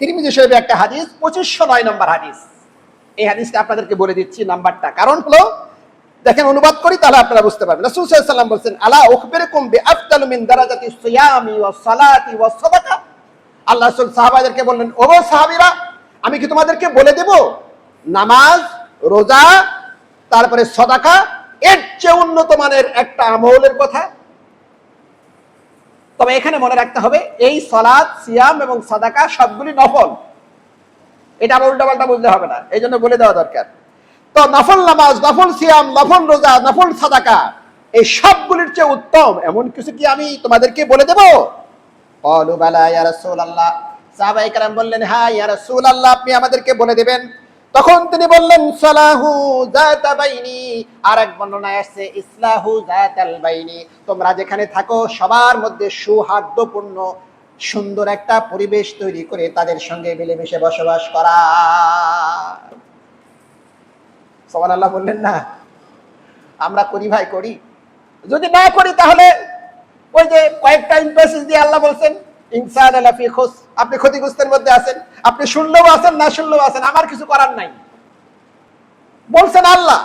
তিরমিজি শরীফে একটা হাদিস, পঁচিশশো নয় নম্বর হাদিস। এই হাদিসটা আপনাদেরকে বলে দিচ্ছি নাম্বারটা। কারণ হলো, দেখেন অনুবাদ করি, তাহলে আপনারা বুঝতে পারবেন। রাসূল সাল্লাল্লাহু আলাইহি বলছেন, আলা উখবিরকুম বিআফদাল মিন দারাজাতি সিয়ামি ওয়াস সালাতি ওয়াস সাদাকা? আল্লাহ রাসূল সাহাবাদেরকে বললেন ও সাহাবীরা, আমি কি তোমাদেরকে বলে দেব? নামাজ, রোজা, তারপরে সদাকা, এর চেয়ে উন্নত মানের একটা আমলের কথা তবে এখানে মনে রাখতে হবে, এই সলাদ সিয়াম এবং সাদাকা সবগুলি নফল। এটা আবার উল্টাপাল্টা বুঝতে হবে না, এই জন্য বলে দেওয়া দরকার। তো নফল নামাজ, নফল সিয়াম, নফল রোজা, নফল সাদাকা, এই সবগুলির চেয়ে উত্তম এমন কিছু কি আমি তোমাদেরকে বলে দেব? কেরাম বললেন হ্যাঁ আপনি আমাদেরকে বলে দেবেন। তখন তিনি বললেন, সালাহু যাতা বাইনি। আর এক বর্ণনায় আসছে, ইসলাহু যাতাল বাইনি। তোমরা যেখানে থাকো, সবার মধ্যে সৌহার্দ্যপূর্ণ, সুন্দর একটা পরিবেশ তৈরি করে তাদের সঙ্গে মিলেমিশে বসবাস করা। সমান আল্লাহ বললেন, না, আমরা করি ভাই, করি। যদি না করি তাহলে ওই যে কয়েকটা ইনফেসিস দিয়ে আল্লাহ বলছেন ইনসান আলাফি খোস। আপনি ক্ষতিগ্রস্তের মধ্যে আছেন, আপনি শুনলেও আছেন, না শুনলেও আছেন, আমার কিছু করার নাই। বলছেন আল্লাহ